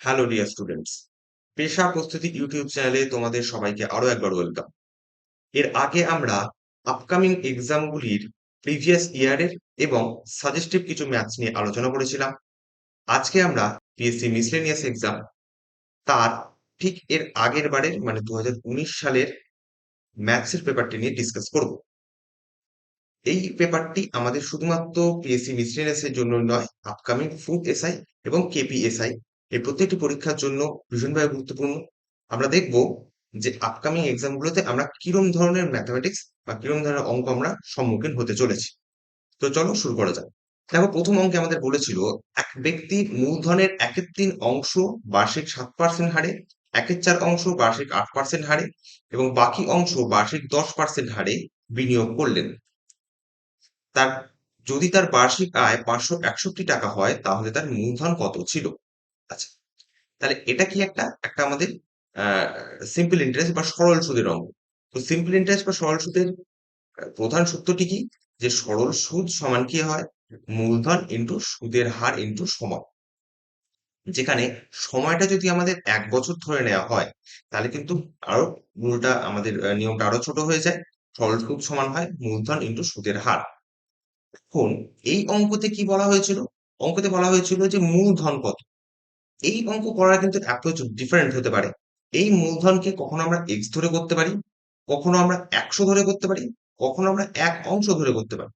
Hello dear students পেশা প্রস্তুতি YouTube চ্যানেলে তোমাদের সবাইকে আরও একবার ওয়েলকাম এর আগে আমরা আপকামিং এক্সামগুলির প্রিভিয়াস ইয়ারের এবং সাজেস্টিভ কিছু ম্যাথস নিয়ে আলোচনা করেছিলাম। আজকে আমরা পিএসসি মিসলেনিয়াস এক্সাম তার ঠিক এর আগের বারের মানে দু হাজার উনিশ সালের ম্যাথসের পেপারটি নিয়ে ডিসকাস করব। এই পেপারটি আমাদের শুধুমাত্র পিএসসি মিসলেনিয়াসের জন্য নয় আপকামিং ফুড এসআই এবং কেপিএসআই এই প্রত্যেকটি পরীক্ষার জন্য ভীষণভাবে গুরুত্বপূর্ণ। আমরা দেখব যে আপকামিং এক্সামগুলোতে আমরা কিরম ধরনের ম্যাথামেটিক্স বা কিরম ধরনের অঙ্ক আমরা সম্মুখীন হতে চলেছি। তো চলো শুরু করা যাক। দেখো, প্রথম অঙ্কে আমাদের বলেছিল, এক ব্যক্তি মূলধনের একের তিন অংশ বার্ষিক সাত পার্সেন্ট হারে, একের চার অংশ বার্ষিক আট পার্সেন্ট হারে, এবং বাকি অংশ বার্ষিক দশ পার্সেন্ট হারে বিনিয়োগ করলেন। তার, যদি তার বার্ষিক আয় পাঁচশো একষট্টি টাকা হয়, তাহলে তার মূলধন কত ছিল? আচ্ছা তাহলে এটা কি একটা একটা আমাদের সিম্পল ইন্টারেস্ট বা সরল সুদের অঙ্ক তো সিম্পল ইন্টারেস্ট বা সরল সুদের প্রধান সূত্রটি কি? যে সরল সুদ সমান কি হয়? মূলধন ইন্টু সুদের হার ইন্টু সময়। যেখানে সময়টা যদি আমাদের এক বছর ধরে নেওয়া হয়, তাহলে কিন্তু আরও রুলটা আমাদের নিয়মটা আরও ছোট হয়ে যায়। সরল সুদ সমান হয় মূলধন ইন্টু সুদের হার। এখন এই অঙ্কতে কি বলা হয়েছিল? অঙ্কতে বলা হয়েছিল যে মূলধন কত? এই অঙ্ক করার কিন্তু অ্যাপ্রোচ ডিফারেন্ট হতে পারে। এই মূলধনকে কখনো আমরা এক্স ধরে করতে পারি, কখনো আমরা একশো ধরে করতে পারি, কখনো আমরা এক অংশ ধরে করতে পারি।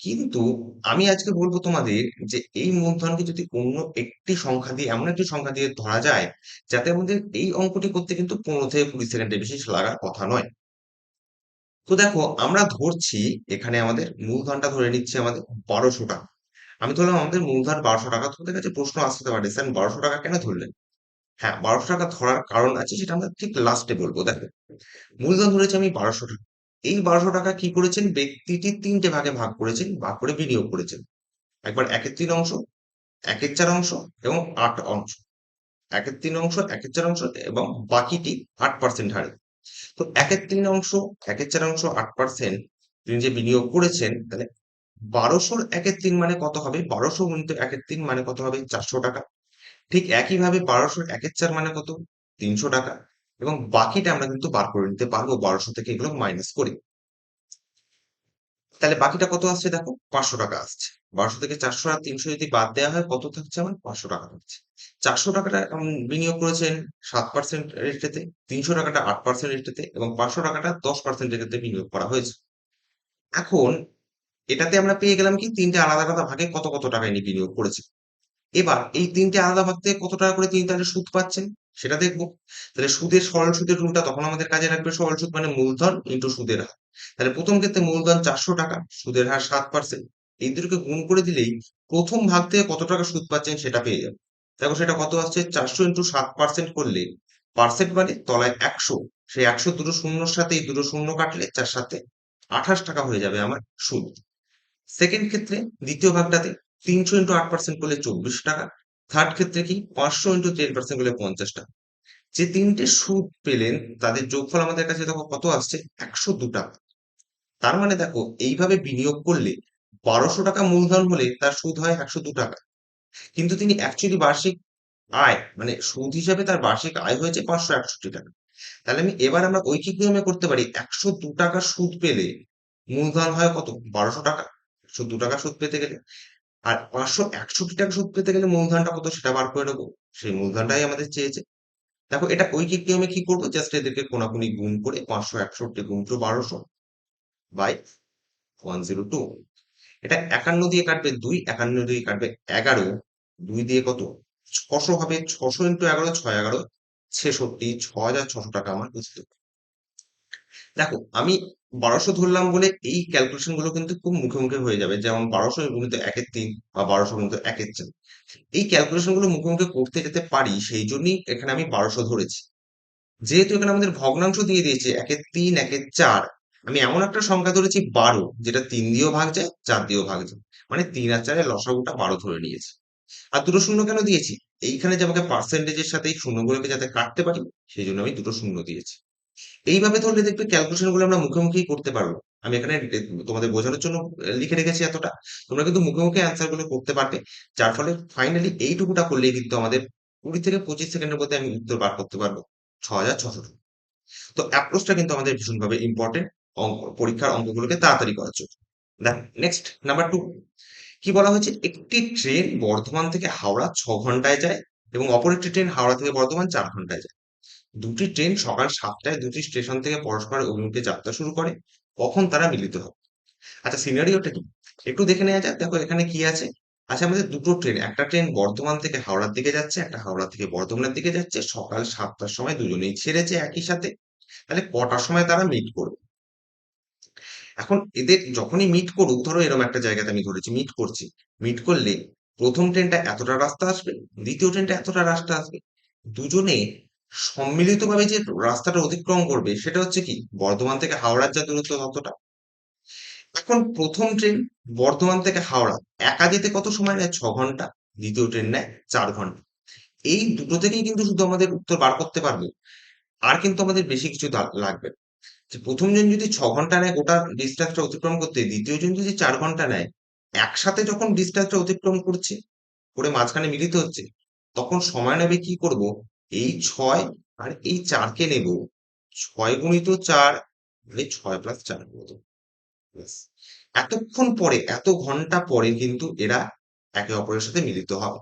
কিন্তু আমি আজকে বলব তোমাদের যে এই মূলধনকে যদি অন্য একটি সংখ্যা দিয়ে, এমন একটি সংখ্যা দিয়ে ধরা যায়, যাতে আমাদের এই অঙ্কটি করতে কিন্তু পনেরো থেকে কুড়ি সেকেন্ডের বেশি লাগার কথা নয়। তো দেখো, আমরা ধরছি, এখানে আমাদের মূলধনটা ধরে নিচ্ছে আমাদের বারোশো টাকা আমি ধরলাম আমাদের মূলধন বারোশো টাকা, তোমাদের কাছে প্রশ্ন আসতে পারে স্যার বারোশো টাকা কেন ধরলেন? হ্যাঁ বারোশো টাকা ধরার কারণ আছে সেটা আমরা ঠিক লাস্টে বলব, দেখো। মূলধন ধরেছি আমি বারোশো টাকা। এই বারোশো টাকা কি করেছেন? ব্যক্তিটি তিনটে ভাগে ভাগ করেছেন, ভাগ করে বিনিয়োগ করেছেন। একবার একের তিন অংশ, একের চার অংশ এবং আট অংশ। একের তিন অংশ, একের চার অংশ এবং বাকিটি আট পার্সেন্ট হারে। তো একের তিন অংশ, একের চার অংশ, আট পার্সেন্ট তিনি যে বিনিয়োগ করেছেন, তাহলে বারোশোর একের তিন মানে কত হবে? বারোশো গুণিত একের তিন মানে কত হবে? চারশো টাকা। ঠিক একইভাবে বারোশোর একের চার মানে কত? তিনশো টাকা। এবং বাকিটা আমরা কিন্তু বার করে নিতে পারব, বারোশো থেকে এগুলো মাইনাস করে। তাহলে বাকিটা কত আসছে দেখো? পাঁচশো টাকা আসছে। বারোশো থেকে চারশো আর তিনশো যদি বাদ দেওয়া হয়, কত থাকছে আমার? পাঁচশো টাকা থাকছে। চারশো টাকাটা বিনিয়োগ করেছেন সাত পার্সেন্ট রেটেতে তিনশো টাকাটা আট পার্সেন্ট রেটেতে এবং পাঁচশো টাকাটা দশ পার্সেন্ট রেটেতে বিনিয়োগ করা হয়েছে। এখন এটাতে আমরা পেয়ে গেলাম কি? তিনটে আলাদা আলাদা ভাগে কত কত টাকা ইনি বিনিয়োগ করেছে। এবার এই তিনটে আলাদা ভাগ থেকে কত টাকা করে তিনি তাহলে সুদ পাচ্ছেন? সেটা দেখব। তাহলে সুদের সরল সুদের রুলটা তখন আমাদের কাজে রাখবে সরল সুদ মানে মূলধন ইন্টু সুদের হার। তাহলে প্রথম ক্ষেত্রে মূলধন চারশো টাকা, সুদের হার সাত পার্সেন্ট এই দুটোকে গুণ করে দিলেই প্রথম ভাগ থেকে কত টাকা সুদ পাচ্ছেন সেটা পেয়ে যাবে দেখো সেটা কত আসছে? চারশো ইন্টু সাত পার্সেন্ট করলে পার্সেন্ট মানে তলায় একশো। সেই একশো দুটো শূন্যর সাথে এই দুটো শূন্য কাটলে চার সাথে আঠাশ টাকা হয়ে যাবে আমার সুদ। সেকেন্ড ক্ষেত্রে দ্বিতীয় ভাগটাতে তিনশো ইন্টু আট পার্সেন্ট করলে চব্বিশ টাকা। থার্ড ক্ষেত্রে কি? পাঁচশো ইন্টু টেন পার্সেন্ট করলে পঞ্চাশ টাকা। যে তিনটে সুদ পেলেন, তাদের যোগফল আমাদের কাছে দেখো কত আসছে? একশো দু টাকা। তার মানে দেখো, এইভাবে বিনিয়োগ করলে বারোশো টাকা মূলধন হলে তার সুদ হয় একশো দু টাকা। কিন্তু তিনি অ্যাকচুয়ালি বার্ষিক আয় মানে সুদ হিসাবে তার বার্ষিক আয় হয়েছে পাঁচশো একষট্টি টাকা। তাহলে আমি এবার আমরা ঐকিক নিয়মে করতে পারি, একশো দু টাকা সুদ পেলে মূলধন হয় কত? বারোশো টাকা। দু টাকা সুদ পেতে গেলে। আর পাঁচশো একষট্টি টাকা সুদ পেতে গেলে মূলধনটা কত সেটা বার করে নেব? সেই মূলধনটাই আমাদের চেয়েছে। দেখো, এটা ঐকিক আমি কি করব? জাস্ট এদেরকে কোনাকুনি গুণ করে পাঁচশো একষট্টি গুণ টু বারোশো বাই ওয়ান জিরো টু। এটা একান্ন দিয়ে কাটবে দুই, একান্ন দিয়ে কাটবে এগারো। দুই দিয়ে কত? ছশো হবে। ছশো ইন্টু এগারো, ছয় এগারো, ছেষট্টি ছ হাজার ছশো টাকা আমার বুঝতে দেখো, আমি বারোশো ধরলাম বলে এই ক্যালকুলেশনগুলো কিন্তু খুব মুখে মুখে হয়ে যাবে। যেমন বারোশো গুণিত একের তিন বা বারোশো গুণিত একের চার। এই ক্যালকুলেশনগুলো মুখে মুখে করতে যেতে পারি, সেই জন্যই এখানে আমি বারোশো ধরেছি। যেহেতু এখানে আমাদের ভগ্নাংশ দিয়ে দিয়েছে একের তিন একের চার, আমি এমন একটা সংখ্যা ধরেছি বারো, যেটা তিন দিয়েও ভাগ যায়, চার দিয়েও ভাগ যায়। মানে তিন আর চারের লসাগুটা বারো ধরে নিয়েছি। আর দুটো শূন্য কেন দিয়েছি? এইখানে যে আমাকে পার্সেন্টেজের সাথে এই শূন্যগুলোকে যাতে কাটতে পারি, সেই জন্য আমি দুটো শূন্য দিয়েছি। এইভাবে ধরলে দেখবে ক্যালকুলেশনগুলো আমরা মুখে করতে পারব। আমি এখানে তোমাদের বোঝানোর জন্য লিখে রেখেছি এতটা। তোমরা কিন্তু মুখে মুখে অ্যান্সারগুলো করতে পারবে। যার ফলে ফাইনালি এইটুকুটা করলেই কিন্তু আমাদের কুড়ি থেকে পঁচিশ সেকেন্ডের মধ্যে আমি উত্তর বার করতে পারব। ছ হাজার ছশো তো অ্যাপ্রোচটা কিন্তু আমাদের ভীষণভাবে ইম্পর্টেন্ট অঙ্ক, পরীক্ষার অঙ্কগুলোকে তাড়াতাড়ি করার জন্য। দেখ নেক্সট নাম্বার টু কি বলা হয়েছে? একটি ট্রেন বর্ধমান থেকে হাওড়া ছ ঘন্টায় যায় এবং অপর একটি ট্রেন হাওড়া থেকে বর্ধমান চার ঘন্টায় যায়। দুটি ট্রেন সকাল সাতটায় দুটি স্টেশন থেকে পরস্পরের অভিমুখে যাত্রা শুরু করে, কখন তারা মিলিত হবে আচ্ছা সিনারিওটা কি? একটু দেখে নেওয়া যাক। দেখো, এখানে কি আছে? আচ্ছা আমাদের দুটো ট্রেন। একটা ট্রেন বর্ধমান থেকে হাওড়ার দিকে যাচ্ছে, একটা হাওড়া থেকে বর্ধমানের দিকে যাচ্ছে। সকাল সাতটার সময় দুজনেই ছেড়েছে একই সাথে। তাহলে কটার সময় তারা মিট করবে? এখন এদের যখনই মিট করুক, ধরো এরকম একটা জায়গাতে আমি ধরেছি মিট করছি। মিট করলে প্রথম ট্রেনটা এতটা রাস্তা আসবে? দ্বিতীয় ট্রেনটা এতটা রাস্তা আসবে? দুজনে সম্মিলিতভাবে যে রাস্তাটা অতিক্রম করবে, সেটা হচ্ছে কি? বর্ধমান থেকে হাওড়ার যা দূরত্ব ততটা। এখন প্রথম ট্রেন বর্ধমান থেকে হাওড়া। একা যেতে কত সময় নেয়? ছ ঘণ্টা। দ্বিতীয় ট্রেন নেয় চার ঘণ্টা। এই দুটো থেকেই কিন্তু শুধু আমাদের উত্তর বার করতে পারবে। আর কিন্তু আমাদের বেশি কিছু লাগবে যে প্রথম জন যদি ছ ঘণ্টা নেয় গোটা ডিস্টেন্সটা অতিক্রম করতে, দ্বিতীয় জন যদি চার ঘণ্টা নেয়, একসাথে যখন ডিস্টেন্সটা অতিক্রম করছে, করে মাঝখানে মিলিত হচ্ছে, তখন সময় নেবে কি করব? এই ছয় আর এই চারকে নেব ছয় গুণিত চার এই ছয় প্লাস চার করব এতক্ষণ পরে, এত ঘণ্টা পরে কিন্তু এরা একে অপরের সাথে মিলিত হবে।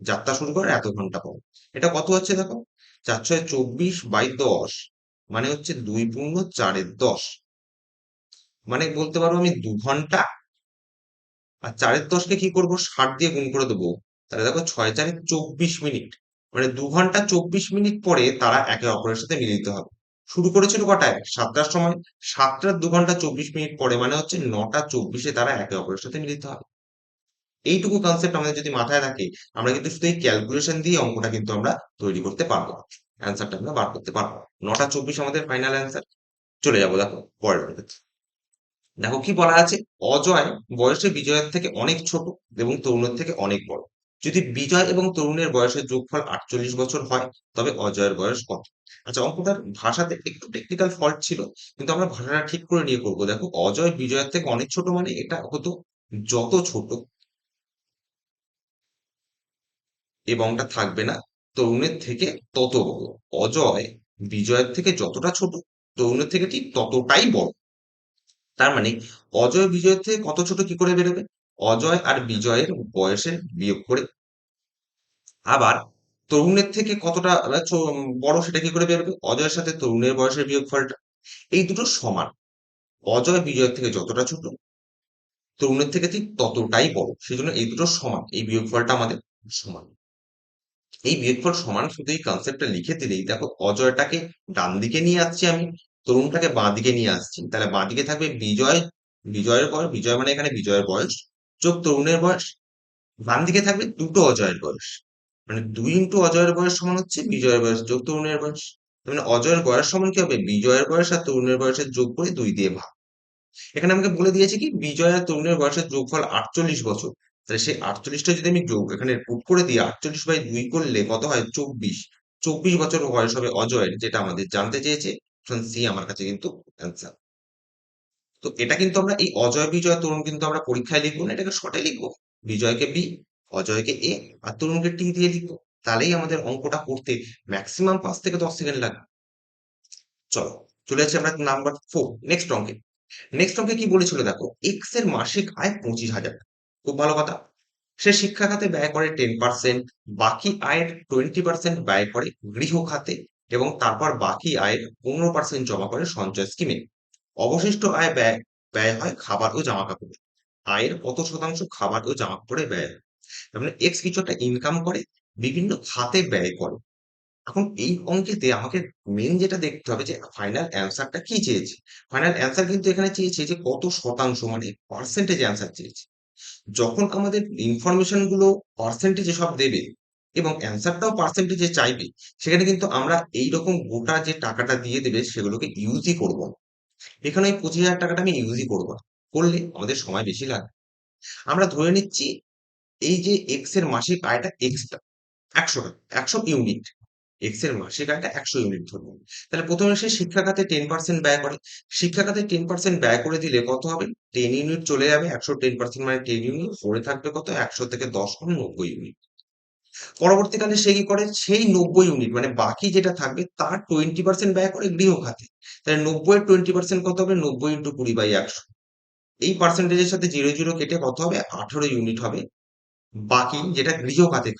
যাত্রা শুরু করে এত ঘণ্টা পর। এটা কত হচ্ছে দেখো? চার ছয় চব্বিশ বাই দশ মানে হচ্ছে দুই পূর্ণ চারের দশ। মানে বলতে পারব আমি দু ঘণ্টা। আর চারের দশকে কি করব? ষাট দিয়ে গুণ করে দেবো। তাহলে দেখো ছয় চারে চব্বিশ মিনিট। মানে দু ঘণ্টা চব্বিশ মিনিট পরে তারা একে অপরের সাথে মিলিত হবে। শুরু করেছিল কটায়? সাতটার সময়। সাতটার দু ঘণ্টা চব্বিশ মিনিট পরে মানে হচ্ছে নটা চব্বিশে তারা একে অপরের সাথে মিলিত হবে। এইটুকু কনসেপ্ট আমাদের যদি মাথায় থাকে, আমরা কিন্তু শুধু এই ক্যালকুলেশন দিয়ে অঙ্কটা কিন্তু আমরা তৈরি করতে পারব অ্যান্সারটা আমরা বার করতে পারব নটা চব্বিশ আমাদের ফাইনাল অ্যান্সার চলে যাব, দেখো, পরের দেখো কি বলা আছে? অজয় বয়সে বিজয়ের থেকে অনেক ছোট এবং তরুণের থেকে অনেক বড়। যদি বিজয় এবং তরুণের বয়সের যোগফল আটচল্লিশ বছর হয়, তবে অজয়ের বয়স কত? আচ্ছা অঙ্কটার ভাষাতে একটু টেকনিক্যাল ফল্ট ছিল, কিন্তু আমরা ভাষাটা ঠিক করে নিয়ে করব। দেখো, অজয় বিজয়ের থেকে অনেক ছোট মানে এটা হতো যত ছোট এবংটা থাকবে না, তরুণের থেকে তত বড়। অজয় বিজয়ের থেকে যতটা ছোট, তরুণের থেকে ঠিক ততটাই বড়। তার মানে অজয় বিজয়ের থেকে কত ছোট কি করে বেরোবে? অজয় আর বিজয়ের বয়সের বিয়োগ করে। আবার তরুণের থেকে কতটা বড় সেটা কি করে বেরোবে? অজয়ের সাথে তরুণের বয়সের বিয়োগ ফলটা এই দুটো সমান। অজয় বিজয়ের থেকে যতটা ছোট, তরুণের থেকে ঠিক ততটাই বড়। সেই জন্য এই দুটো সমান। এই বিয়োগফলটা আমাদের সমান। এই বিয়োগফল সমান শুধু এই কনসেপ্টটা লিখে দিলেই। দেখো, অজয়টাকে ডান দিকে নিয়ে আসছি আমি, তরুণটাকে বাঁ দিকে নিয়ে আসছি। তাহলে বাঁ দিকে থাকবে বিজয়, বিজয়ের বয়স। বিজয় মানে এখানে বিজয়ের বয়স। যোগ তরুণের বয়স, বাম দিকে থাকবে দুটো অজয়ের বয়স। মানে দুই ইন্টু অজয়ের বয়স সমান হচ্ছে বিজয়ের বয়স, যোগ তরুণের বয়স। মানে অজয়ের বয়স সমান কি হবে? বিজয়ের বয়স আর তরুণের বয়সের যোগ করে দুই দিয়ে ভাগ। এখানে আমাকে বলে দিয়েছে কি, বিজয় আর তরুণের বয়সের যোগফল আটচল্লিশ বছর। তাহলে সেই আটচল্লিশটা যদি আমি যোগ এখানে পুট করে দিই, আটচল্লিশ বাই দুই করলে কত হয়? চব্বিশ। চব্বিশ বছর বয়স হবে অজয়ের, যেটা আমাদের জানতে চেয়েছে। সি আমার কাছে কিন্তু অ্যান্সার তো এটা কিন্তু আমরা এই অজয় বিজয় তরুণ কিন্তু আমরা পরীক্ষায় লিখব না, এটাকে শর্টে লিখব। বিজয়কে বি অজয়কে এ আর তরুণকে টি দিয়ে লিখব। তাহলেই আমাদের অঙ্কটা করতে ম্যাক্সিমাম পাঁচ থেকে দশ সেকেন্ড লাগবে। চলো, চলে যাচ্ছি আমরা নাম্বার ফোর নেক্সট অঙ্কে। নেক্সট অঙ্কে কি বলেছিল দেখো এক্সের মাসিক আয় পঁচিশ হাজার খুব ভালো কথা। সে শিক্ষা খাতে ব্যয় করে টেন পার্সেন্ট বাকি আয়ের টোয়েন্টি পার্সেন্ট ব্যয় করে গৃহ খাতে এবং তারপর বাকি আয়ের পনেরো পার্সেন্ট জমা করে সঞ্চয় স্কিমে অবশিষ্ট আয় ব্যয় ব্যয় হয় খাবার ও জামা কাপড়ে আয়ের কত শতাংশ খাবার ও জামা কাপড়ে ব্যয় তার মানে এক্স কিছু একটা ইনকাম করে, বিভিন্ন খাতে ব্যয় করে। এখন এই অঙ্কেতে আমাকে মেন যেটা দেখতে হবে যে ফাইনাল অ্যান্সারটা কি চেয়েছে? ফাইনাল অ্যান্সার কিন্তু এখানে চেয়েছে যে কত শতাংশ মানে পার্সেন্টেজ অ্যান্সার চেয়েছে। যখন আমাদের ইনফরমেশনগুলো পার্সেন্টেজে সব দেবে এবং অ্যান্সারটাও পার্সেন্টেজে চাইবে, সেখানে কিন্তু আমরা এই রকম গোটা যে টাকাটা দিয়ে দেবে সেগুলোকে ইউজই করব না। এখানে ওই পঁচিশ হাজার টাকাটা আমি ইউজই করব না। করলে আমাদের সময় বেশি লাগবে। আমরা ধরে নিচ্ছি এই যে এক্সের মাসিক আয়টা এক্সটা একশো একশো ইউনিট এক্সের মাসিক আয়টা একশো ইউনিট ধরবো তাহলে প্রথমে সে শিক্ষা খাতে টেন পার্সেন্ট ব্যয় করে। শিক্ষা খাতে টেন পার্সেন্ট ব্যয় করে দিলে কত হবে? টেন ইউনিট চলে যাবে, একশো টেন পার্সেন্ট মানে টেন ইউনিট পড়ে থাকবে কত? একশো থেকে দশ গুণ নব্বই ইউনিট পরবর্তীকালে সে কি করে? সেই নব্বই ইউনিট মানে বাকি যেটা থাকবে তার টোয়েন্টি পার্সেন্ট ব্যয় করে গৃহ খাতে। তাহলে নব্বই টোয়েন্টি পার্সেন্ট কত হবে? নব্বই ইন্টু কুড়ি বাই একশো। এই পার্সেন্টেজের সাথে জিরো জিরো কেটে কত হবে? আঠারো ইউনিট হবে। বাকি যেটা গৃহ খাতে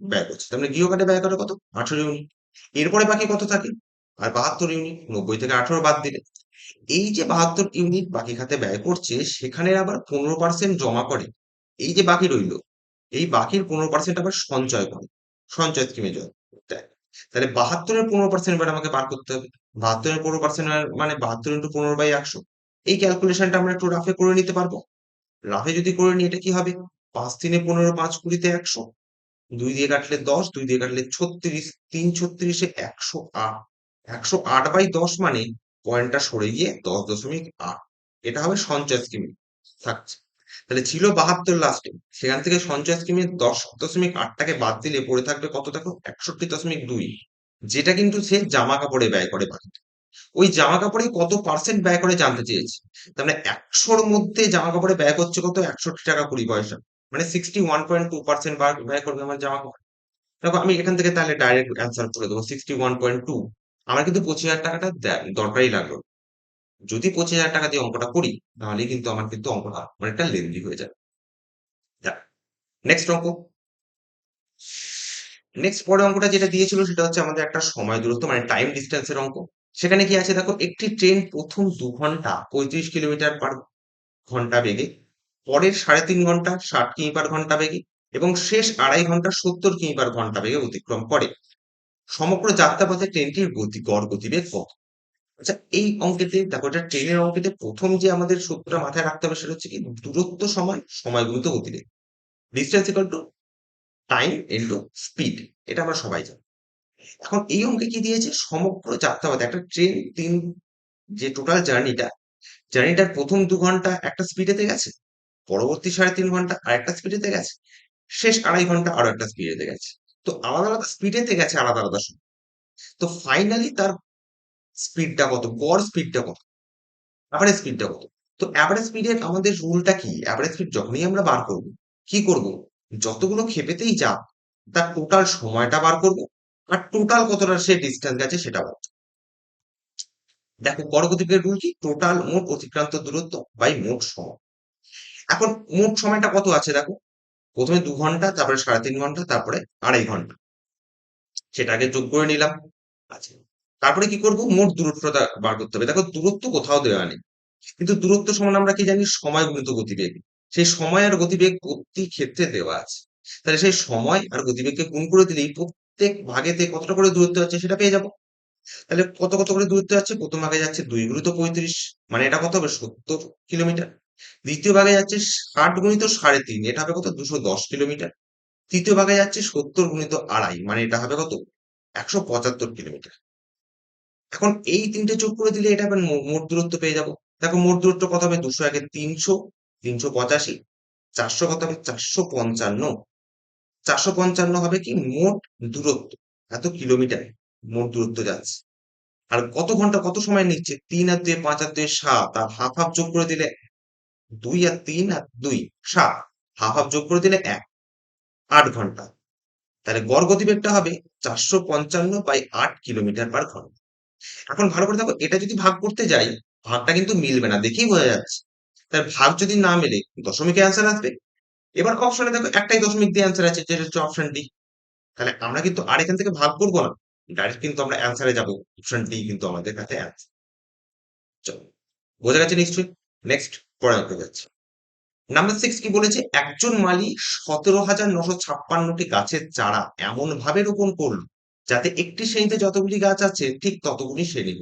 ব্যয় করছে। তার মানে গৃহ খাতে ব্যয় করে কত? আঠারো ইউনিট এরপরে বাকি কত থাকে? আর বাহাত্তর ইউনিট নব্বই থেকে আঠারো বাদ দিলে। এই যে বাহাত্তর ইউনিট বাকি খাতে ব্যয় করছে সেখানে আবার পনেরো পার্সেন্ট জমা করে। এই যে বাকি রইল এই বাকির পনেরো পার্সেন্ট আবার সঞ্চয় করে। সঞ্চয় স্কিমে দেয় তাহলে বাহাত্তরের পনেরো পার্সেন্ট এবার আমাকে পার করতে হবে। বাহাত্তরের পনেরো পার্সেন্ট মানে বাহাত্তর ইন্টু পনেরো বাই একশো। এই ক্যালকুলেশনটা আমরা একটু রাফে করে নিতে পারব। রাফে যদি করে নিই, এটা কি হবে? পাঁচ তিনে পনেরো, পাঁচ কুড়িতে একশো। দুই দিয়ে কাটলে দশ, দুই দিয়ে কাটলে ছত্রিশ। তিন ছত্রিশে একশো আট। একশো আট বাই দশ মানে পয়েন্টটা সরে গিয়ে দশ দশমিক আট। এটা হবে সঞ্চয় স্কিম থাকছে। তাহলে ছিল বাহাত্তর লাস্টে সেখান থেকে সঞ্চয় স্কিমে দশ দশমিক আটটাকে বাদ দিলে পড়ে থাকবে কত দেখো? একষট্টি দশমিক দুই। যেটা কিন্তু সে জামা কাপড়ে ব্যয় করে বাকি ওই জামা কাপড়ে কত পার্সেন্ট ব্যয় করে জানতে চেয়েছে? তার মানে একশোর মধ্যে জামা কাপড়ে ব্যয় করছে কত? একষট্টি টাকা কুড়ি পয়সা। মানে sixty one point two percent ব্যয় করবে আমার জামা কাপড়। দেখো, আমি এখান থেকে তাহলে ডাইরেক্ট অ্যান্সার করে দেবো সিক্সটি ওয়ান পয়েন্ট টু আমার কিন্তু পঁচিশ হাজার টাকাটা দরকারই লাগল। যদি পঁচিশ হাজার টাকা দিয়ে অঙ্কটা করি তাহলে কিন্তু আমার কিন্তু অঙ্কটা অনেকটা লেন্দি হয়ে যাবে। নেক্সট অঙ্ক। নেক্সট পরে অঙ্কটা যেটা দিয়েছিল সেটা হচ্ছে আমাদের একটা সময় দূরত্ব মানে টাইম ডিস্টেন্সের অঙ্ক। সেখানে কি আছে দেখো, একটি ট্রেন প্রথম দু ঘণ্টা পঁয়ত্রিশ কিলোমিটার পার ঘণ্টা বেগে, পরের সাড়ে তিন ঘণ্টা ষাট কিমি পার ঘণ্টা বেগে, এবং শেষ আড়াই ঘণ্টা সত্তর কিমি পার ঘণ্টা বেগে অতিক্রম করে। সমগ্র যাত্রাপথে ট্রেনটির গতি, গড় গতিবেগ কত? আচ্ছা এই অঙ্কেতে, দেখো, এটা ট্রেনের অঙ্কেতে প্রথম যে আমাদের সূত্রটা মাথায় রাখতে হবে সেটা হচ্ছে কি, দূরত্ব সময় সময় গুণিত গতিবেগ। Distance equal to time into speed এটা আমরা সবাই জানি। এখন এই অঙ্কে কি দিয়েছে, সমগ্র যাত্রাপথে একটা ট্রেন তিন, যে টোটাল জার্নিটা জার্নিটার প্রথম দু ঘণ্টা একটা স্পিডেতে গেছে, পরবর্তী সাড়ে তিন ঘণ্টা আর একটা স্পিডেতে গেছে, শেষ আড়াই ঘণ্টা আরও একটা স্পিডেতে গেছে। তো আলাদা আলাদা স্পিডেতে গেছে আলাদা আলাদা সময়। তো ফাইনালি তার স্পিডটা কত? গড় স্পিডটা কত? অ্যাভারেজ স্পিডটা কত? তো অ্যাভারেজ স্পিডের আমাদের রুলটা কি? অ্যাভারেজ স্পিড যখনই আমরা বার করব, কি করব? যতগুলো ক্ষেপেতেই যা তার টোটাল সময়টা বার করব, আর টোটাল কতটা সে ডিস্টেন্স গেছে সেটা বার দেখো গড় গতিবেগের রুল কি? টোটাল মোট অতিক্রান্ত দূরত্ব বাই মোট সময়। এখন মোট সময়টা কত আছে দেখো? প্রথমে দু ঘণ্টা, তারপরে সাড়ে তিন ঘণ্টা, তারপরে আড়াই ঘণ্টা। সেটাকে যোগ করে নিলাম। আচ্ছা। তারপরে কি করব? মোট দূরত্বটা বার করতে হবে। দেখো, দূরত্ব কোথাও দেওয়া নেই। কিন্তু দূরত্ব সমান আমরা কি জানি? সময় গুণিত গতিবেগ। সেই সময় আর গতিবেগ প্রতি ক্ষেত্রে দেওয়া আছে। তাহলে সেই সময় আর গতিবেগকে গুণ করে দিলেই প্রত্যেক ভাগেতে কতটা করে দূরত্ব আছে সেটা পেয়ে যাব। তাহলে কত কত করে দূরত্ব যাচ্ছে প্রথম ভাগে যাচ্ছে দুই গুণিত পঁয়ত্রিশ। মানে এটা কত হবে? সত্তর কিলোমিটার। দ্বিতীয় ভাগে যাচ্ছে ষাট গুণিত সাড়ে তিন। এটা হবে কত? দুশো দশ কিলোমিটার। তৃতীয় ভাগে যাচ্ছে সত্তর গুণিত আড়াই। মানে এটা হবে কত? একশো পঁচাত্তর কিলোমিটার। এখন এই তিনটে যোগ করে দিলে এটা আবার মোট দূরত্ব পেয়ে যাব। দেখো মোট দূরত্ব কত হবে? দুশো একে তিনশো তিনশো পঁচাশি। চারশো কত হবে? চারশো পঞ্চান্ন। চারশো পঞ্চান্ন হবে কি? মোট দূরত্ব। এত কিলোমিটার মোট দূরত্ব যাচ্ছে। আর কত ঘণ্টা কত সময় নিচ্ছে? তিন আর দুই পাঁচ আর দুই সাত। আর হাফ হাফ যোগ করে দিলে দুই আর তিন আর দুই, সাত। হাফ হাফ যোগ করে দিলে এক, আট ঘণ্টা। তাহলে গড় গতিবেগটা হবে চারশো পঞ্চান্ন বাই আট কিলোমিটার পার ঘণ্টা। এখন ভালো করে দেখো, এটা যদি ভাগ করতে যাই, ভাগটা কিন্তু মিলবে না, দেখেই বোঝা যাচ্ছে। তার ভাগ যদি না মেলে, দশমিকে অ্যান্সার আসবে। এবার অপশনে দেখো, একটাই দশমিক দিয়ে অ্যান্সার আছে, যেটা হচ্ছে অপশন ডি তাহলে আমরা কিন্তু আর এখান থেকে ভাগ করব না ডাইরেক্ট কিন্তু আমরা অ্যান্সারে যাব অপশন ডি কিন্তু আমাদের কাছে অ্যান্সার চলো, বোঝা গেছে নিশ্চয়ই? নেক্সট পরে যাচ্ছে। নাম্বার সিক্স কি বলেছে? একজন মালি সতেরো হাজার নশো ছাপ্পান্নটি গাছের চারা এমন ভাবে রোপণ করল যাতে একটি শ্রেণীতে যতগুলি গাছ আছে, ঠিক ততগুলি শ্রেণি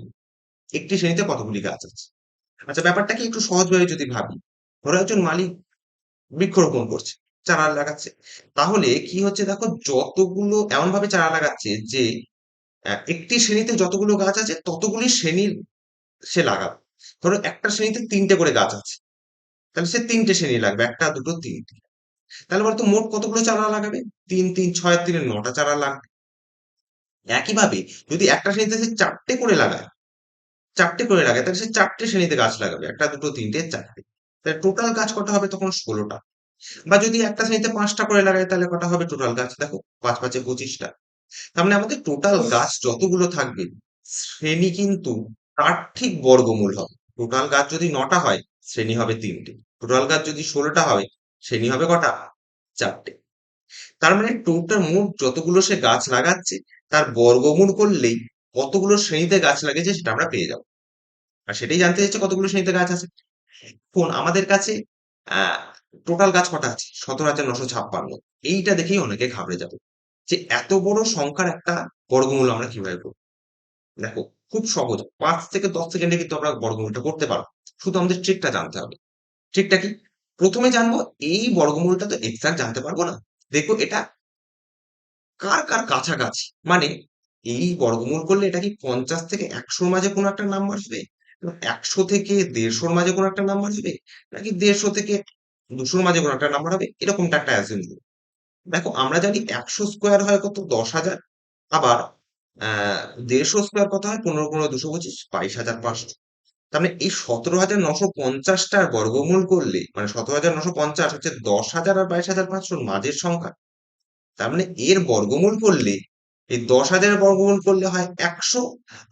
একটি শ্রেণীতে কতগুলি গাছ আছে? আচ্ছা ব্যাপারটা কি একটু সহজভাবে যদি ভাবি, ধরো একজন মালিক বৃক্ষরোপণ করছে, চারা লাগাচ্ছে। তাহলে কি হচ্ছে দেখো, যতগুলো এমন ভাবে চারা লাগাচ্ছে যে একটি শ্রেণীতে যতগুলো গাছ আছে, ততগুলি শ্রেণির সে লাগাবে। ধরো একটা শ্রেণীতে তিনটে করে গাছ আছে, তাহলে সে তিনটে শ্রেণি লাগবে, একটা, দুটো, তিনটে। তাহলে বলতো মোট কতগুলো চারা লাগাবে? তিন তিন, ছয় তিনে নটা চারা লাগবে। একইভাবে যদি একটা শ্রেণীতে সে চারটে করে লাগায়, চারটে করে লাগায়, তাহলে সে চারটে শ্রেণীতে গাছ লাগাবে, একটা, দুটো, তিনটে, চারটে। তাহলে টোটাল গাছ কটা হবে? তখন ষোলোটা। বা যদি একটা শ্রেণীতে পাঁচটা করে লাগায়, তাহলে কটা হবে টোটাল গাছ? দেখো, পাঁচ, পাঁচে পঁচিশটা। তার মানে আমাদের টোটাল গাছ যতগুলো থাকবে, শ্রেণি কিন্তু তার ঠিক বর্গমূল হবে। টোটাল গাছ যদি নটা হয়, শ্রেণি হবে তিনটে। টোটাল গাছ যদি ষোলোটা হয়, শ্রেণি হবে কটা? চারটে। তার মানে টোটাল মোট যতগুলো সে গাছ লাগাচ্ছে তার বর্গমূল করলেই কতগুলো শ্রেণীতে গাছ লাগিয়েছে সেটা আমরা পেয়ে যাব। আর সেটাই জানতে চাইছে কতগুলো শ্রেণীতে গাছ আছে। এখন আমাদের কাছে টোটাল গাছ কটা আছে? সতেরো হাজার নশো ছাপ্পান্ন। এইটা দেখেই অনেকে ঘাবড়ে যাবে যে এত বড় সংখ্যার একটা বর্গমূল আমরা কীভাবে করব? দেখো, খুব সহজ। পাঁচ থেকে দশ সেকেন্ডে কিন্তু আমরা বর্গমূলটা করতে পারব। শুধু আমাদের ট্রিকটা জানতে হবে। ট্রিকটা কি? প্রথমে জানব, এই বর্গমূলটা তো এক্সাক্ট জানতে পারব না। দেখো এটা কার কার কাছাকাছি? মানে এই বর্গমূল করলে এটা কি পঞ্চাশ থেকে একশোর মাঝে কোনো একটা নাম্বার আসবে? একশো থেকে দেড়শোর মাঝে কোনো একটা নাম্বার আসবে? নাকি দেড়শো থেকে দুশোর মাঝে কোনো একটা নাম্বার হবে? এরকমটা একটা অ্যাসিউম দেখো, আমরা জানি একশো স্কোয়ার হয় কত? দশ হাজার। আবার দেড়শো স্কোয়ার কত হয়? পনেরো পনেরো, দুশো পঁচিশ, বাইশ হাজার পাঁচশো। তার মানে এই সতেরো হাজার নশো পঞ্চাশটার বর্গমূল করলে মানে সতেরো হাজার নশো পঞ্চাশ হচ্ছে দশ হাজার আর বাইশ হাজার পাঁচশোর মাঝের সংখ্যা। তার মানে এর বর্গমূল করলে, এই দশ হাজার বর্গমূল করলে হয় একশো,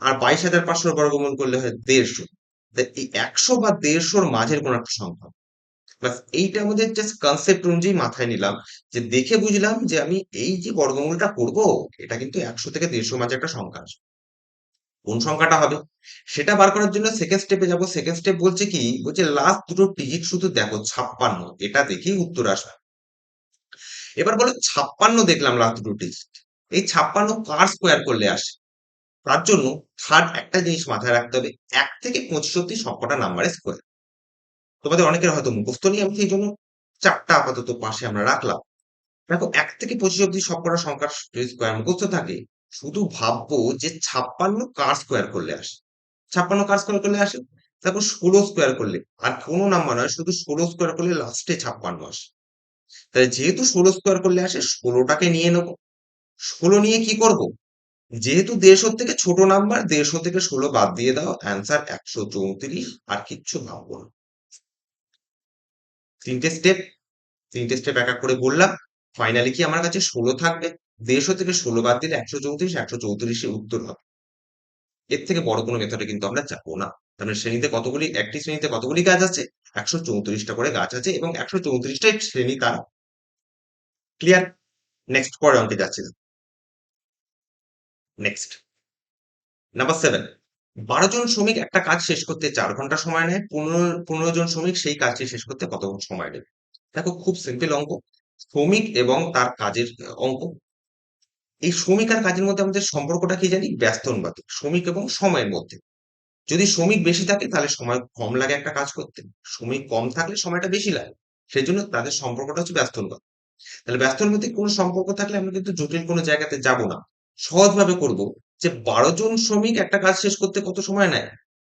আর বাইশ হাজার পাঁচশোর বর্গমূল করলে হয় দেড়শো। এই একশো বা দেড়শোর মাঝের কোন একটা সংখ্যা। ব্যাস, এইটা আমাদের জাস্ট কনসেপ্ট অনুযায়ী মাথায় নিলাম, যে দেখে বুঝলাম যে আমি এই যে বর্গমূলটা করব, এটা কিন্তু একশো থেকে দেড়শো মাঝে একটা সংখ্যা আছে। কোন সংখ্যাটা হবে? সেটা বার করার জন্য সেকেন্ড স্টেপে যাব। সেকেন্ড স্টেপ বলছে কি? বলছে লাস্ট দুটো ডিজিট শুধু দেখো, ছাপ্পান্ন। এটা দেখেই উত্তর আসবে। এবার বলো ছাপ্পান্ন দেখলাম লাস্ট দুটো এই ছাপ্পান্ন কার স্কোয়ার করলে আসে? তার জন্য থার্ড একটা জিনিস মাথায় রাখতে হবে, এক থেকে পঁচিশ অব্দি সবকটা নাম্বারের স্কোয়ার তোমাদের অনেকের হয়তো মুখস্থ নেই আমি সেই জন্য। চারটা আপাতত পাশে আমরা রাখলাম। দেখো, এক থেকে পঁচিশ অব্দি সবকটা সংখ্যার স্কোয়ার মুখস্থ থাকে। শুধু ভাববো যে ছাপ্পান্ন কার স্কোয়ার করলে আসে। ছাপ্পান্ন কার স্কোয়ার করলে আসে? দেখো, ষোলো স্কোয়ার করলে। আর কোনো নাম্বার নয়, শুধু ষোলো স্কোয়ার করলে লাস্টে ছাপ্পান্ন আসে। তাহলে যেহেতু ষোলো স্কোয়ার করলে আসে, ষোলোটাকে নিয়ে নেব। ষোলো নিয়ে কি করব? যেহেতু দেড়শো থেকে ছোট নাম্বার দেড়শো থেকে ষোলো বাদ দিয়ে দাও অ্যান্সার একশো চৌত্রিশ আর কিচ্ছু ভাববো না। তিনটে স্টেপ তিনটে স্টেপ এক এক করে বললাম। ফাইনালি কি আমার কাছে ষোলো থাকবে? দেড়শো থেকে ষোলো বাদ দিলে একশো চৌত্রিশ, একশো চৌত্রিশে উত্তর হবে। এর থেকে বড় কোনো মেথডে কিন্তু আমরা যাব না। তাহলে শ্রেণীতে কতগুলি, একটি শ্রেণীতে কতগুলি গাছ আছে? একশো চৌত্রিশটা করে গাছ আছে এবং একশো চৌত্রিশটাই শ্রেণি তার। ক্লিয়ার নেক্সট পরে অঙ্কে যাচ্ছে। নেক্সট নাম্বার সেভেন বারো জন শ্রমিক একটা কাজ শেষ করতে চার ঘণ্টা সময় নেয়, পনেরো পনেরো জন শ্রমিক সেই কাজটি শেষ করতে কত সময় নেবে? দেখো, খুব সিম্পল অঙ্ক। শ্রমিক এবং তার কাজের অঙ্ক। এই শ্রমিক আর কাজের মধ্যে আমাদের সম্পর্কটা কি জানি? ব্যস্ত অনুপাতিক। শ্রমিক এবং সময়ের মধ্যে। যদি শ্রমিক বেশি থাকে, তাহলে সময় কম লাগে একটা কাজ করতে। শ্রমিক কম থাকলে সময়টা বেশি লাগে। সেই জন্য তাদের সম্পর্কটা হচ্ছে ব্যস্ত তাহলে ব্যস্ত অনুপাতিক কোনো সম্পর্ক থাকলে আমরা কিন্তু জটিল কোনো জায়গাতে যাব না। সহজভাবে করব যে, বারো জন শ্রমিক একটা কাজ শেষ করতে কত সময় নেয়?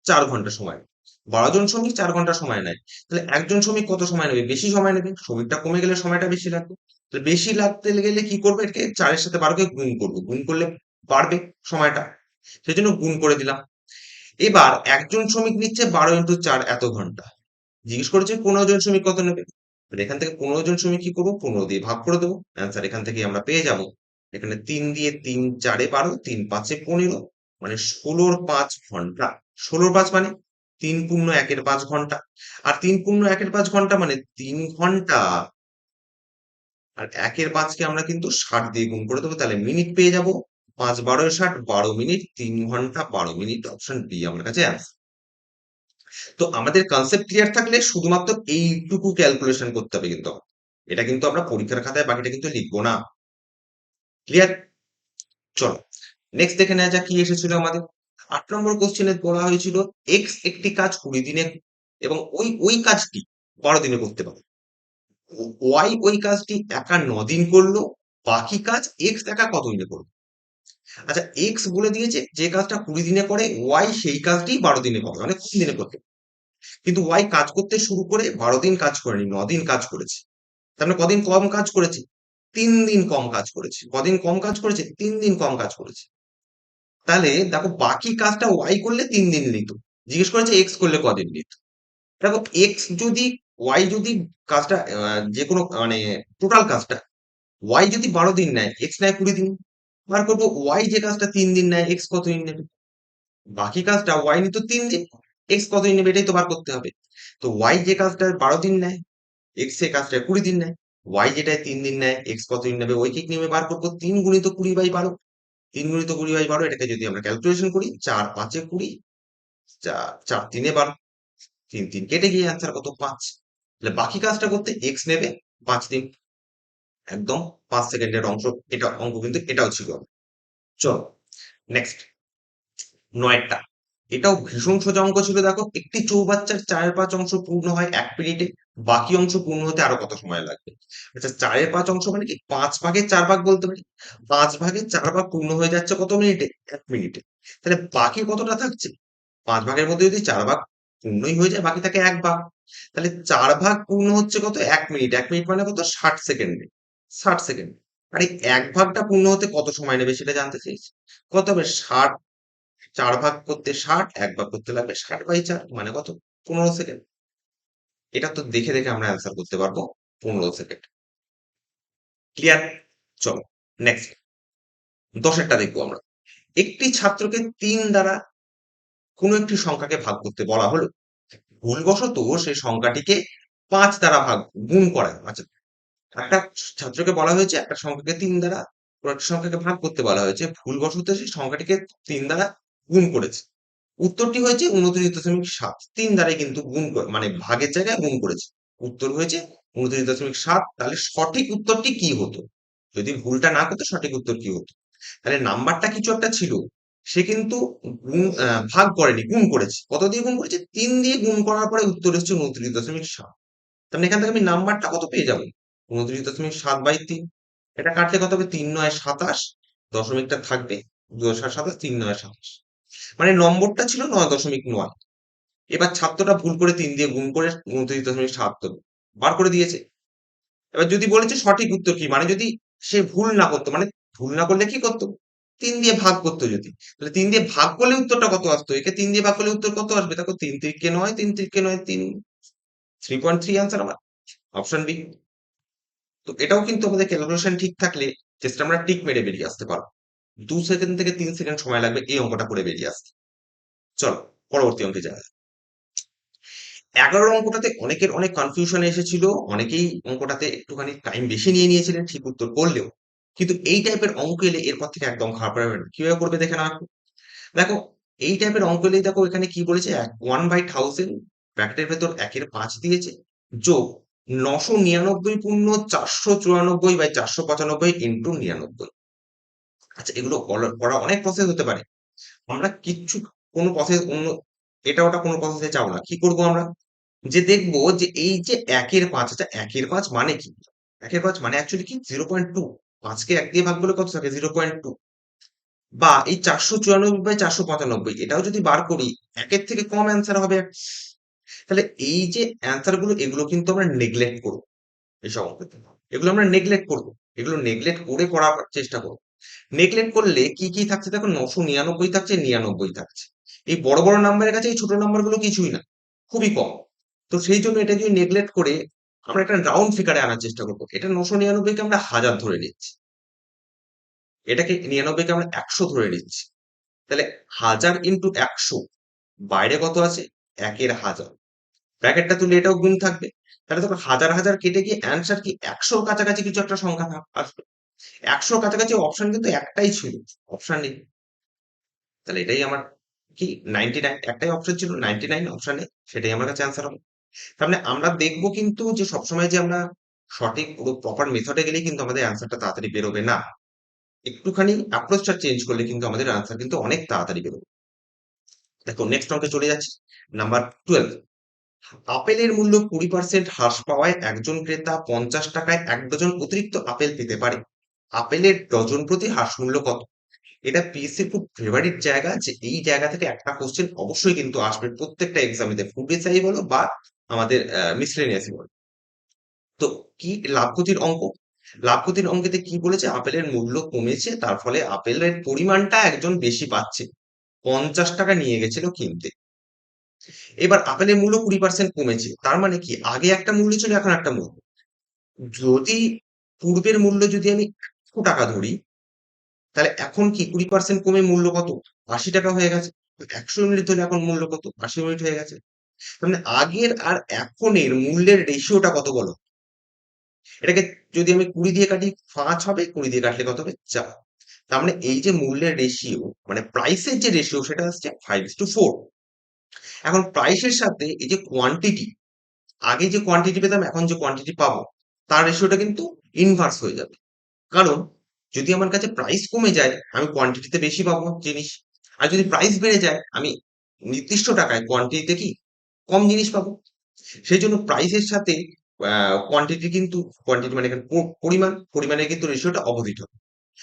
চার ঘণ্টা সময়। বারো জন শ্রমিক চার ঘণ্টা সময় নেয়। তাহলে একজন শ্রমিক কত সময় নেবে? বেশি সময় নেবে। শ্রমিকটা কমে গেলে সময়টা বেশি লাগবে। তাহলে বেশি লাগতে গেলে কি করবে? এটাকে চারের সাথে বারোকে গুণ করব। গুণ করলে বাড়বে সময়টা। সেই জন্য গুণ করে দিলাম। এবার একজন শ্রমিক নিচ্ছে বারো ইন্টু চার এত ঘণ্টা। জিজ্ঞেস করেছে পনেরো জন শ্রমিক কত নেবে? এখান থেকে পনেরো জন শ্রমিক কি করব? পনেরো দিয়ে ভাগ করে দেবো। অ্যান্সার এখান থেকে আমরা পেয়ে যাব। এখানে তিন দিয়ে তিন চারে বারো, তিন পাঁচে পনেরো মানে ষোলোর পাঁচ ঘণ্টা। ষোলোর পাঁচ মানে তিন পূর্ণ একের পাঁচ ঘণ্টা। আর তিন পূর্ণ একের পাঁচ ঘণ্টা মানে তিন ঘণ্টা। আর একের পাঁচকে আমরা কিন্তু ষাট দিয়ে গুণ করে দেবো, তাহলে মিনিট পেয়ে যাব পাঁচ বারো ষাট, বারো মিনিট, তিন ঘণ্টা, বারো মিনিট অপশন বি আমার কাছে অ্যান্সার তো আমাদের কনসেপ্ট ক্লিয়ার থাকলে শুধুমাত্র এইটুকু ক্যালকুলেশন করতে হবে কিন্তু। এটা কিন্তু আমরা পরীক্ষার খাতায় বাকিটা কিন্তু লিখব না। ক্লিয়ার চলো নেক্সট দেখে নেওয়া যাক কি এসেছিল আমাদের। আট নম্বর কোশ্চেনে বলা হয়েছিল এক্স একটি কাজ কুড়ি দিনে এবং ওই ওই কাজটি বারো দিনে করতে পারে। ওয়াই ওই কাজটি একা ন দিন করল, বাকি কাজ এক্স একা কত দিনে করল? আচ্ছা এক্স বলে দিয়েছে যে কাজটা কুড়ি দিনে করে ওয়াই সেই কাজটি বারো দিনে করে মানে কম দিনে করতে। কিন্তু ওয়াই কাজ করতে শুরু করে বারো দিন কাজ করেনি দিন কাজ করেছে। তার মানে কদিন কম কাজ করেছে? তিন দিন কম কাজ করেছে। কদিন কম কাজ করেছে? তিন দিন কম কাজ করেছে। তাহলে দেখো, বাকি কাজটা ওয়াই করলে তিন দিন নিত। জিজ্ঞেস করেছে এক্স করলে কদিন নিত? দেখো এক্স যদি ওয়াই যদি কাজটা যে কোনো মানে টোটাল কাজটা ওয়াই যদি বারো দিন নেয় এক্স নেয় কুড়ি দিন। বার করব ওয়াই যে কাজটা তিন দিন নেয় এক্স কত দিন নেবে? বাকি কাজটা ওয়াই নিত তিন দিন এক্স কত দিন নেবে এটাই তো বার করতে হবে। তো ওয়াই যে কাজটা বারো দিন নেয় এক্সের কাজটা কুড়ি দিন নেয় ওয়াই যেটায় তিন দিন নেয় এক্স কত দিন নেবে ঐকিক নিয়মে বার করব তিন গুণিত কুড়ি বাই বারো। তিন গুণিত কুড়ি বাই বারো, এটাকে যদি আমরা ক্যালকুলেশন করি, চার পাঁচে কুড়ি চার চার তিনে বারো, তিন তিন কেটে গিয়ে অ্যান্সার কত? পাঁচ। তাহলে বাকি কাজটা করতে এক্স নেবে, পাঁচ দিন। একদম পাঁচ সেকেন্ডের অংশ, এটা অঙ্ক কিন্তু এটাও ছিল। চল নেক্সট নয়টা। এটাও ভীষণ সোজা অঙ্ক ছিল, দেখো। একটি চৌবাচ্চার চারের পাঁচ অংশ পূর্ণ হয় এক মিনিটে, বাকি অংশ পূর্ণ হতে আরও কত সময় লাগবে? আচ্ছা চারের পাঁচ অংশ মানে কি? পাঁচ ভাগের চার ভাগ বলতে পারি? পাঁচ ভাগের চার ভাগ পূর্ণ হয়ে যাচ্ছে কত মিনিটে? এক মিনিটে। তাহলে বাকি কতটা থাকছে? পাঁচ ভাগের মধ্যে যদি চার ভাগ পূর্ণই হয়ে যায়, বাকি থাকে এক ভাগ। তাহলে চার ভাগ পূর্ণ হচ্ছে কত? এক মিনিট। এক মিনিট মানে কত? ষাট সেকেন্ডে। ষাট সেকেন্ড। আর, এক ভাগটা পূর্ণ হতে কত সময় নেবে সেটা জানতে চাইছি? কত হবে? ষাট। চার ভাগ করতে ষাট, এক ভাগ করতে লাগবে ষাট বাই চার মানে কত? পনেরো সেকেন্ড। এটা তো দেখে দেখে আমরা অ্যান্সার করতে পারব, পনেরো সেকেন্ড। ক্লিয়ার চলো নেক্সট দশেরটা দেখব আমরা। একটি ছাত্রকে তিন দ্বারা কোনো একটি সংখ্যাকে ভাগ করতে বলা হলো। ভুলবশত সেই সংখ্যাটিকে পাঁচ দ্বারা ভাগ, গুণ করা। আচ্ছা একটা ছাত্রকে বলা হয়েছে একটা সংখ্যাকে তিন দ্বারা একটা সংখ্যাকে ভাগ করতে বলা হয়েছে। ভুলবশত সেই সংখ্যাটিকে তিন দ্বারা গুণ করেছে। উত্তরটি হয়েছে উনত্রিশ দশমিক সাত। তিন দ্বারাই কিন্তু গুণ মানে ভাগের জায়গায় গুণ করেছে। উত্তর হয়েছে উনত্রিশ দশমিক সাত। তাহলে সঠিক উত্তরটি কি হতো? যদি ভুলটা না করতো, সঠিক উত্তর কি হতো? তাহলে নাম্বারটা কিছু একটা ছিল। সে কিন্তু গুণ ভাগ করেনি, গুণ করেছে। কত দিয়ে গুণ করেছে? তিন দিয়ে গুণ করার পরে উত্তর এসছে উনত্রিশ দশমিক সাত। তাহলে এখান থেকে আমি নাম্বারটা কত পেয়ে যাব? উনত্রিশ দশমিক সাত বাই তিন। এটা কাটলে কত হবে? তিন নয় সাতাশ দশমিকটা থাকবে। দুশো সাতাশ, তিন নয় সাতাশ। মানে নম্বরটা ছিল নয় দশমিক নয়। এবার ছাত্রটা ভুল করে তিন দিয়ে গুণ করে উনত্রিশ দশমিক সাত বার করে দিয়েছে। এবার যদি বলেছে সঠিক উত্তর কি? মানে যদি সে ভুল না করতো মানে ভুল না করলে কি করতো? তিন দিয়ে ভাগ করতো যদি। তাহলে তিন দিয়ে ভাগ করলে উত্তরটা কত আসতো? একে তিন দিয়ে ভাগ করলে উত্তর কত আসবে? দেখো তিন তিরিকে নয়, তিন তিরিকে নয়, তিন। থ্রি পয়েন্ট থ্রি আনসার আমার। অপশন বি তো এটাও কিন্তু আমাদের ক্যালকুলেশন ঠিক থাকলে চেষ্টা আমরা টিক মেরে বেরিয়ে আসতে পারব। দু সেকেন্ড থেকে তিন সেকেন্ড সময় লাগবে এই অঙ্কটা করে বেরিয়ে আসতে। চলো, পরবর্তী অঙ্কে যাওয়া এগারো অঙ্কটাতে অনেকের অনেক কনফিউশন এসেছিল, অনেকেই অঙ্কটাতে একটুখানি টাইম বেশি নিয়ে নিয়েছিলেন ঠিক উত্তর করলেও। কিন্তু এই টাইপের অঙ্ক এলে এরপর থেকে একদম খারাপ হবে না। কীভাবে করবে দেখে না দেখো, এই টাইপের অঙ্ক এলেই দেখো এখানে কি বলেছে ওয়ান বাই থাউজেন্ড ব্র্যাকেটের ভেতর একের পাঁচ দিয়েছে, যোগ নশো নিরানব্বই পূর্ণ চারশো চুরানব্বই বাই চারশো পঁচানব্বই ইন্টু নিরানব্বই। আচ্ছা এগুলো করা- অনেক প্রসেস হতে পারে। আমরা কিচ্ছু কোনো প্রসেস অন্য এটা ওটা কোনো প্রসেসে চাও না। কি করব আমরা? যে দেখব যে এই যে একের পাঁচ আচ্ছা একের পাঁচ মানে কি? একের পাঁচ মানে অ্যাকচুয়ালি কি? জিরো পয়েন্ট টু পাঁচকে এক দিয়ে ভাগ বলে কত থাকে? জিরো পয়েন্ট টু বা এই চারশো চুরানব্বই বাই চারশো পঁচানব্বই, এটাও যদি বার করি, একের থেকে কম অ্যান্সার হবে। তাহলে এই যে অ্যান্সারগুলো, এগুলো কিন্তু আমরা নেগলেক্ট করব এইসব অঙ্কতে এগুলো আমরা নেগলেক্ট করব। এগুলো নেগলেক্ট করে করার চেষ্টা করব। নেগলেক্ট করলে কি কি থাকছে দেখো? নশো নিরানব্বই থাকছে নিরানব্বই থাকছে। এই বড় বড় নাম্বারের কাছে এই ছোট নাম্বারগুলো কিছুই না, খুবই কম। তো সেই জন্য এটা যদি নেগলেক্ট করে আমরা একটা রাউন্ড ফিগারে আনার চেষ্টা করব। এটা নশো নিরানব্বইকে আমরা হাজার ধরে নিচ্ছি। এটাকে নিরানব্বইকে আমরা একশো ধরে নিচ্ছি। তাহলে হাজার ইন্টু একশো, বাইরে কত আছে? একের হাজার। ব্র্যাকেটটা তুলে এটাও গুণ থাকবে। তাহলে দেখো হাজার হাজার কেটে গিয়ে অ্যান্সার কি একশোর কাছাকাছি কিছু একটা সংখ্যা আসবে। একশোর কাছাকাছি অপশন কিন্তু একটাই ছিল। অপশন নেই। তাহলে এটাই আমার কি? নাইনটি নাইন একটাই অপশন ছিল। নাইনটি নাইন অপশনে সেটাই আমার কাছে অ্যান্সার হবে। তার মানে আমরা দেখব কিন্তু যে সবসময় যে আমরা সঠিক পুরো প্রপার মেথডে গেলেই কিন্তু আমাদের অ্যান্সারটা তাড়াতাড়ি বেরোবে না। একটুখানি অ্যাপ্রোচটা চেঞ্জ করলে কিন্তু আমাদের অ্যান্সার কিন্তু অনেক তাড়াতাড়ি বেরোবে। দেখো নেক্সট অঙ্কে চলে যাচ্ছি। নাম্বার টুয়েলভ আপেলের মূল্য কুড়ি পার্সেন্ট হ্রাস পাওয়ায় একজন ক্রেতা পঞ্চাশ টাকায় এক ডজন অতিরিক্ত আপেল পেতে পারে। আপেলের ডজন প্রতি হ্রাস মূল্য কত? এটা পিএসসির খুব ফেভারিট জায়গা যে এই জায়গা থেকে একটা কোশ্চেন অবশ্যই কিন্তু আসবে প্রত্যেকটা এক্সামেতে ফুড এসআই বলো বা আমাদের মিসলেনিয়াসই বলো। তো কি লাভ ক্ষতির অঙ্ক? লাভ ক্ষতির অঙ্কেতে কি বলেছে? আপেলের মূল্য কমেছে, তার ফলে আপেলের পরিমাণটা একজন বেশি পাচ্ছে। পঞ্চাশ টাকা নিয়ে গেছিল কিনতে। এবার আপেলের মূল্য কুড়ি পার্সেন্ট কমেছে। তার মানে কি? আগে একটা মূল্য ছিল, এখন একটা মূল্য। যদি পূর্বের মূল্য যদি আমি একশো টাকা ধরি, তাহলে এখন কি কুড়ি পার্সেন্ট কমে মূল্য কত? আশি টাকা হয়ে গেছে। একশো ইউনিট ধরে এখন মূল্য কত? আশি ইউনিট হয়ে গেছে। মানে আগের আর এখনের মূল্যের রেশিওটা কত বলো? এটাকে যদি আমি কুড়ি দিয়ে কাটি, পাঁচ হবে, কুড়ি দিয়ে কাটলে কত হবে? চার। তার মানে এই যে মূল্যের রেশিও মানে প্রাইসের যে রেশিও সেটা হচ্ছে ফাইভ টু ফোর এখন প্রাইসের সাথে এই যে কোয়ান্টিটি আগে যে কোয়ান্টিটি পেতাম, এখন যে কোয়ান্টিটি পাবো, তার রেশিওটা কিন্তু ইনভার্স হয়ে যাবে। কারণ যদি আমার কাছে প্রাইস কমে যায়, আমি কোয়ান্টিটিতে বেশি পাবো জিনিস। আর যদি প্রাইস বেড়ে যায়, আমি নির্দিষ্ট টাকায় কোয়ান্টিটিতে কি কম জিনিস পাবো। সেই জন্য প্রাইসের সাথে কোয়ান্টিটি কিন্তু কোয়ান্টিটি মানে পরিমাণ, পরিমাণের কিন্তু রেশিওটা অপোজিট হবে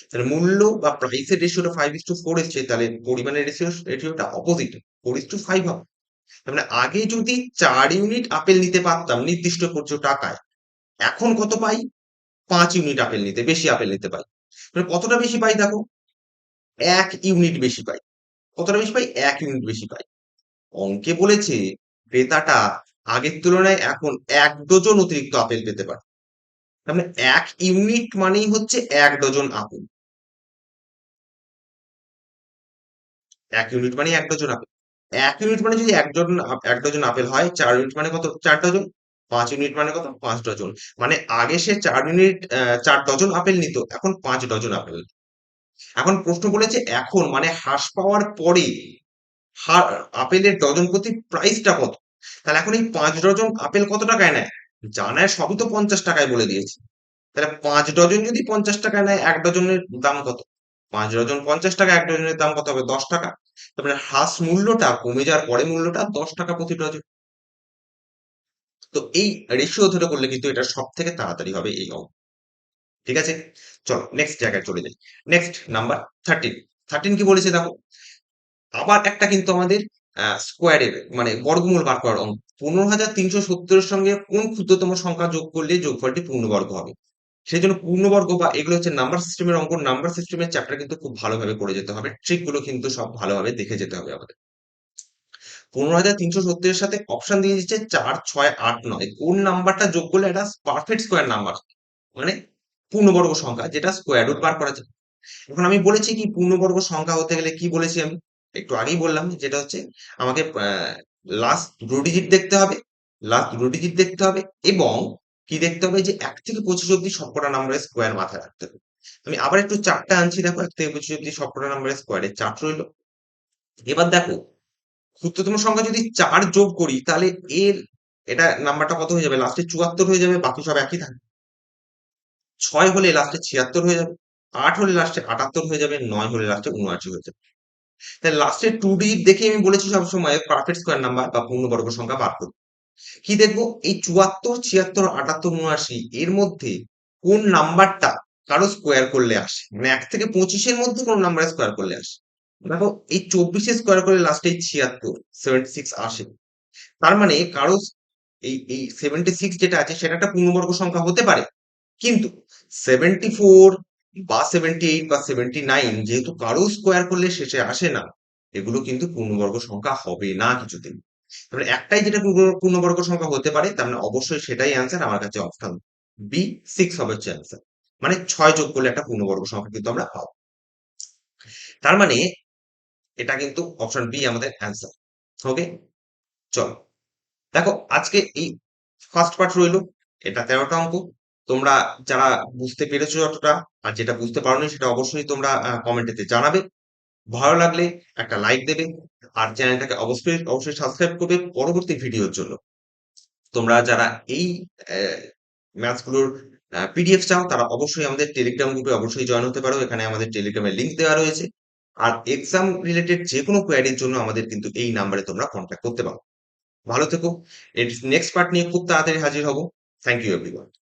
তাহলে মূল্য বা প্রাইসের রেশিওটা ফাইভ ইস টু ফোর এসছে তাহলে পরিমাণের রেশিও রেশিওটা opposite four is two five হবে। মানে আগে যদি চার ইউনিট আপেল নিতে পারতাম নির্দিষ্ট করছ টাকায়, এখন কত পাই? পাঁচ ইউনিট আপেল নিতে, বেশি আপেল নিতে পাই। মানে কতটা বেশি পাই দেখো? এক ইউনিট বেশি পাই। কতটা বেশি পাই? এক ইউনিট বেশি পাই। অঙ্কে বলেছে ক্রেতাটা আগের তুলনায় এখন এক ডজন অতিরিক্ত আপেল পেতে পারে। তার মানে এক ইউনিট মানেই হচ্ছে এক ডজন আপেল। এক ইউনিট মানে এক ডজন আপেল। এক ইউনিট মানে যদি এক ডজন এক ডজন আপেল হয়, চার ইউনিট মানে কত? চার ডজন পাঁচ ইউনিট মানে কত? পাঁচ ডজন মানে আগে সে চার ইউনিট চার ডজন আপেল নিত, এখন পাঁচ ডজন আপেল। এখন প্রশ্ন বলেছে, এখন মানে হ্রাস পাওয়ার পরে আপেলের ডজন প্রতি প্রাইসটা কত? তাহলে এখন এই পাঁচ ডজন আপেল কত টাকায় নেয়? জানায় সবই তো পঞ্চাশ টাকায় বলে দিয়েছে। তাহলে পাঁচ ডজন যদি পঞ্চাশ টাকায় নেয়, এক ডজনের দাম কত? পাঁচ ডজন পঞ্চাশ টাকা, এক ডজনের দাম কত হবে? দশ টাকা। তারপরে হ্রাস মূল্যটা কমে যাওয়ার পরে মূল্যটা দশ টাকা প্রতি ডজন। তো এই রেশিও ধরে করলে কিন্তু এটা সব থেকে তাড়াতাড়ি হবে এই অঙ্ক। ঠিক আছে? চলো নেক্সট জায়গায় চলে যাই। নেক্সট নাম্বার থার্টিন থার্টিন কি বলেছে দেখো? আবার একটা কিন্তু আমাদের স্কোয়ারের মানে বর্গমূল বার করার অঙ্ক। পনেরো হাজার তিনশো সত্তরের সঙ্গে কোন ক্ষুদ্রতম সংখ্যা যোগ করলে যোগফলটি পূর্ণবর্গ হবে? সেই জন্য পূর্ণবর্গ বা এগুলো হচ্ছে নাম্বার সিস্টেমের অঙ্ক নাম্বার সিস্টেমের চ্যাপ্টার কিন্তু খুব ভালোভাবে করে যেতে হবে। ট্রিকগুলো কিন্তু সব ভালোভাবে দেখে যেতে হবে আমাদের। পনেরো হাজার তিনশো সত্তরের সাথে অপশন দিয়ে দিচ্ছে চার, ছয়, আট, নয়। কোন নাম্বারটা যোগ করলে এটা পারফেক্ট স্কোয়ার নাম্বার মানে পূর্ণবর্গ সংখ্যা, যেটা স্কোয়ার রুট বার করা যায় এখন আমি বলেছি কি, পূর্ণবর্গ সংখ্যা হতে গেলে কি বলেছি আমি? একটু আগেই বললাম, যেটা হচ্ছে আমাকে লাস্ট দুটো ডিজিট দেখতে হবে লাস্ট দুটো ডিজিট দেখতে হবে এবং কি দেখতে হবে? যে এক থেকে পঁচিশ অব্দি সবকটা নাম্বারের স্কোয়ার মাথায় রাখতে হবে। আমি আবার একটু চারটা আনছি, দেখো, এক থেকে পঁচিশ অব্দি সবকটা নাম্বারের স্কোয়ারের চার্ট রইল। এবার দেখো, ক্ষুদ্রতম সংখ্যা যদি চার যোগ করি, তাহলে এর, এটা নাম্বারটা কত হয়ে যাবে? লাস্টে চুয়াত্তর হয়ে যাবে, বাকি সব একই থাকবে। ছয় হলে লাস্টে ছিয়াত্তর হয়ে যাবে, আট হলে লাস্টে আটাত্তর হয়ে যাবে, নয় হলে লাস্টে উনআশি হয়ে যাবে। তাহলে লাস্টে টু ডি দেখে আমি বলেছি সবসময় পারফেক্ট স্কোয়ার নাম্বার বা পূর্ণবর্গ সংখ্যা বার করব কি দেখব? এই চুয়াত্তর, ছিয়াত্তর, আটাত্তর, উনআশি, এর মধ্যে কোন নাম্বারটা কারও স্কোয়ার করলে আসে? মানে এক থেকে পঁচিশের মধ্যে কোন নাম্বার স্কোয়ার করলে আসে। দেখো, এই চব্বিশে স্কোয়ার করলে লাস্টে ছিয়াত্তর সেভেন্টি সিক্স আসে তার মানে কারও এই এই সেভেন্টি সিক্স যেটা আছে, সেটা একটা পূর্ণবর্গ সংখ্যা হতে পারে। কিন্তু সেভেন্টি ফোর বা সেভেন্টি এইট বা সেভেন্টি নাইন যেহেতু কারও স্কোয়ার করলে শেষে আসে না, এগুলো কিন্তু পূর্ণবর্গ সংখ্যা হবে না কিছুদিন তাহলে একটাই যেটা পূর্ণ- পূর্ণবর্গ সংখ্যা হতে পারে, তার মানে অবশ্যই সেটাই অ্যান্সার আমার কাছে অপশন বি সিক্স হবে হচ্ছে অ্যান্সার মানে ছয় যোগ করলে একটা পূর্ণবর্গ সংখ্যা কিন্তু আমরা পাবো। তার মানে এটা কিন্তু অপশন বি আমাদের অ্যান্সার ওকে চলো। দেখো, আজকে এই ফার্স্ট পার্ট রইল। এটা তেরোটা অঙ্ক। তোমরা যারা বুঝতে পেরেছ যতটা আর যেটা বুঝতে পারোনি সেটা অবশ্যই তোমরা কমেন্টেতে জানাবে। ভালো লাগলে একটা লাইক দেবে। আর চ্যানেলটাকে অবশ্যই অবশ্যই সাবস্ক্রাইব করবে পরবর্তী ভিডিওর জন্য। তোমরা যারা এই ম্যাথগুলোর পিডিএফ চাও, তারা অবশ্যই আমাদের টেলিগ্রাম গ্রুপে অবশ্যই জয়েন হতে পারো। এখানে আমাদের টেলিগ্রামের লিঙ্ক দেওয়া রয়েছে। আর এক্সাম রিলেটেড যে কোনো কোয়ারির জন্য আমাদের কিন্তু এই নাম্বারে তোমরা কন্ট্যাক্ট করতে পারো। ভালো থেকো। এর নেক্সট পার্ট নিয়ে খুব তাড়াতাড়ি হাজির হব। Thank you everyone